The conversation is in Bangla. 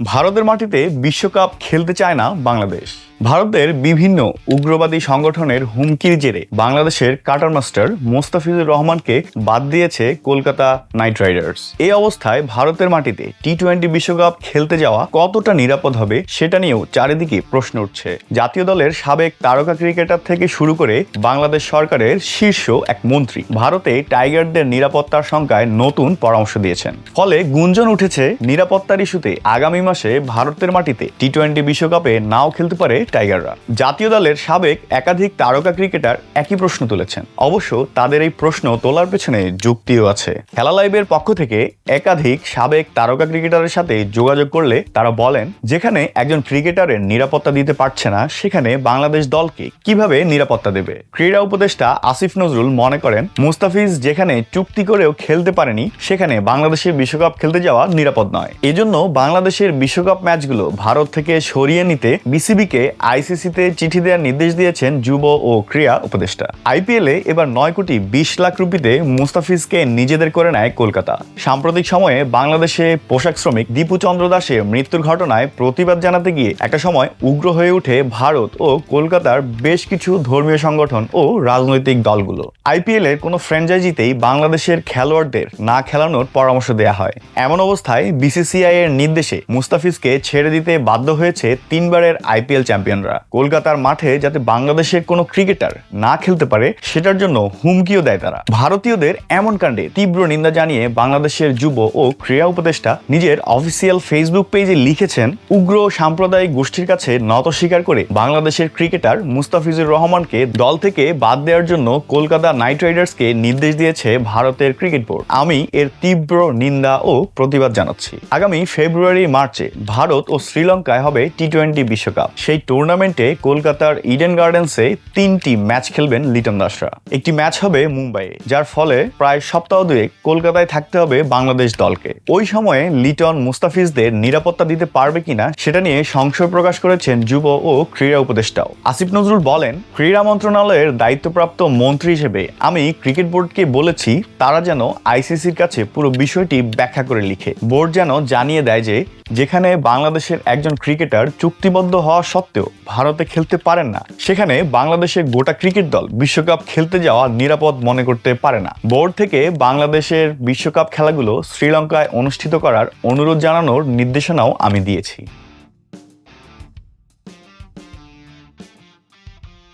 ভারতের মাটিতে বিশ্বকাপ খেলতে চায় না বাংলাদেশ। ভারতের বিভিন্ন উগ্রবাদী সংগঠনের হুমকির জেরে বাংলাদেশের কাটার মাস্টার মোস্তাফিজুর রহমানকে বাদ দিয়েছে কলকাতা নাইট রাইডার্স। এই অবস্থায় ভারতের মাটিতে টি টোয়েন্টি বিশ্বকাপ খেলতে যাওয়া কতটা নিরাপদ হবে সেটা নিয়েও চারিদিকে প্রশ্ন উঠছে। জাতীয় দলের সাবেক তারকা ক্রিকেটার থেকে শুরু করে বাংলাদেশ সরকারের শীর্ষ এক মন্ত্রী ভারতে টাইগারদের নিরাপত্তার সংখ্যায় নতুন পরামর্শ দিয়েছেন। ফলে গুঞ্জন উঠেছে নিরাপত্তার ইস্যুতে আগামী মাসে ভারতের মাটিতে টি টোয়েন্টি বিশ্বকাপে নাও খেলতে পারে টাইগাররা। জাতীয় দলের সাবেক একাধিক তারকা ক্রিকেটার একই প্রশ্ন তুলেছেন। অবশ্য তাদের এই প্রশ্ন তোলার পেছনে যুক্তিও আছে। খেলা লাইভের পক্ষ থেকে একাধিক সাবেক তারকা ক্রিকেটারের সাথে যোগাযোগ করলে তারা বলেন, যেখানে একজন ক্রিকেটারের নিরাপত্তা দিতে পারছে না, সেখানে বাংলাদেশ দলকে কীভাবে নিরাপত্তা দেবে? ক্রীড়া উপদেষ্টা আসিফ নজরুল মনে করেন, মুস্তাফিজ যেখানে চুক্তি করেও খেলতে পারেনি, সেখানে বাংলাদেশের বিশ্বকাপ খেলতে যাওয়া নিরাপদ নয়। এজন্য বাংলাদেশের বিশ্বকাপ ম্যাচগুলো ভারত থেকে সরিয়ে নিতে বিসিবিকে আইসিসিতে চিঠি দেওয়ার নির্দেশ দিয়েছেন যুব ও ক্রীড়া উপদেষ্টা। আইপিএলে এবার নয় কোটি বিশ লাখ রুপিতে মুস্তাফিজকে নিজেদের করে নেয় কলকাতা। সাম্প্রতিক সময়ে বাংলাদেশে পোশাক শ্রমিক দীপু চন্দ্র দাসের মৃত্যুর ঘটনায় প্রতিবাদ জানাতে গিয়ে একটা সময় উগ্র হয়ে ওঠে ভারত ও কলকাতার বেশ কিছু ধর্মীয় সংগঠন ও রাজনৈতিক দলগুলো। আইপিএল এর কোনো ফ্র্যাঞ্চাইজিতেই বাংলাদেশের খেলোয়াড়দের না খেলানোর পরামর্শ দেওয়া হয়। এমন অবস্থায় বিসিসিআই এর নির্দেশে মুস্তাফিজকে ছেড়ে দিতে বাধ্য হয়েছে তিনবারের আইপিএল চ্যাম্পিয়নরা কলকাতার মাঠে যাতে বাংলাদেশের কোনো ক্রিকেটার না খেলতে পারে, সেটার জন্য হুমকিও দেয় তারা। ভারতীয়দের এমন কাণ্ডে তীব্র নিন্দা জানিয়ে বাংলাদেশের যুব ও ক্রীড়া উপদেষ্টা নিজের অফিসিয়াল ফেসবুক পেজে লিখেছেন, উগ্র সাম্প্রদায়িক গোষ্ঠীর কাছে নত স্বীকার করে বাংলাদেশের ক্রিকেটার মুস্তাফিজুর রহমানকে দল থেকে বাদ দেওয়ার জন্য কলকাতা নাইট রাইডার্সকে নির্দেশ দিয়েছে ভারতের ক্রিকেট বোর্ড আমি এর তীব্র নিন্দা ও প্রতিবাদ জানাচ্ছি। আগামী ফেব্রুয়ারি মার্চে ভারত ও শ্রীলঙ্কায় হবে টি টোয়েন্টি বিশ্বকাপ। সেই টুর্নামেন্টে কলকাতার ইডেন গার্ডেন্সে তিনটি ম্যাচ খেলবেন লিটন দাসরা। একটি ম্যাচ হবে মুম্বাইয়ে, যার ফলে প্রায় সপ্তাহ দুয়েক কলকাতায় থাকতে হবে বাংলাদেশ দলকে। ওই সময়ে লিটন মুস্তাফিজদের নিরাপত্তা দিতে পারবে কিনা সেটা নিয়ে সংশয় প্রকাশ করেছেন যুব ও ক্রীড়া উপদেষ্টাও। আসিফ নজরুল বলেন, ক্রীড়া মন্ত্রণালয়ের দায়িত্বপ্রাপ্ত মন্ত্রী হিসেবে আমি ক্রিকেট বোর্ডকে বলেছি, তারা যেন আইসিসির কাছে পুরো বিষয়টি ব্যাখ্যা করে লিখে। বোর্ড যেন জানিয়ে দেয় যে যেখানে বাংলাদেশের একজন ক্রিকেটার চুক্তিবদ্ধ হওয়া সত্ত্বেও ভারতে খেলতে পারেন না, সেখানে বাংলাদেশের গোটা ক্রিকেট দল বিশ্বকাপ খেলতে যাওয়া নিরাপদ মনে করতে পারে না। বোর্ড থেকে বাংলাদেশের বিশ্বকাপ খেলাগুলো শ্রীলঙ্কায় অনুষ্ঠিত করার অনুরোধ জানানোর নির্দেশনাও আমি দিয়েছি।